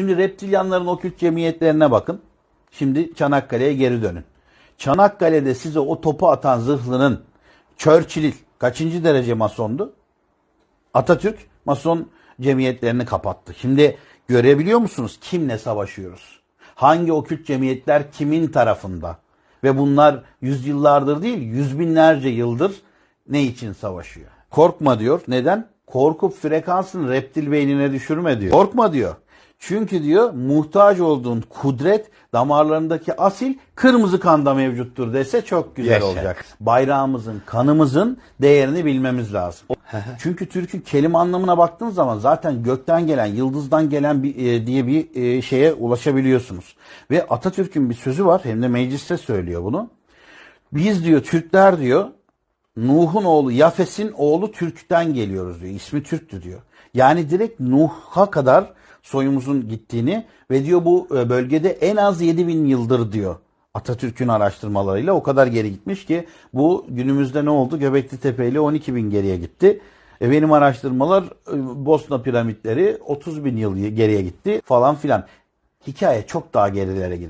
Şimdi reptilyanların okült cemiyetlerine bakın. Şimdi Çanakkale'ye geri dönün. Çanakkale'de size o topu atan zırhlının Churchill kaçıncı derece masondu? Atatürk mason cemiyetlerini kapattı. Şimdi görebiliyor musunuz kimle savaşıyoruz? Hangi okült cemiyetler kimin tarafında? Ve bunlar yüzyıllardır değil yüz binlerce yıldır ne için savaşıyor? Korkma diyor. Neden? Korkup frekansını reptil beynine düşürme diyor. Korkma diyor. Çünkü diyor muhtaç olduğun kudret damarlarındaki asil kırmızı kanda mevcuttur dese çok güzel Yaşa. olacak. Bayrağımızın, kanımızın değerini bilmemiz lazım. Çünkü Türk'ün kelime anlamına baktığınız zaman zaten gökten gelen, yıldızdan gelen bir, e, diye bir e, şeye ulaşabiliyorsunuz. Ve Atatürk'ün bir sözü var hem de mecliste söylüyor bunu. Biz diyor Türkler diyor Nuh'un oğlu Yafes'in oğlu Türk'ten geliyoruz diyor. İsmi Türk'tü diyor. Yani direkt Nuh'a kadar soyumuzun gittiğini ve diyor bu e, bölgede en az 7000 yıldır diyor. Atatürk'ün araştırmalarıyla o kadar geri gitmiş ki bu günümüzde ne oldu? Göbekli Tepe ile 12 bin geriye gitti. E benim araştırmalar e, Bosna piramitleri 30 bin yıl geriye gitti falan filan. Hikaye çok daha gerilere gitti.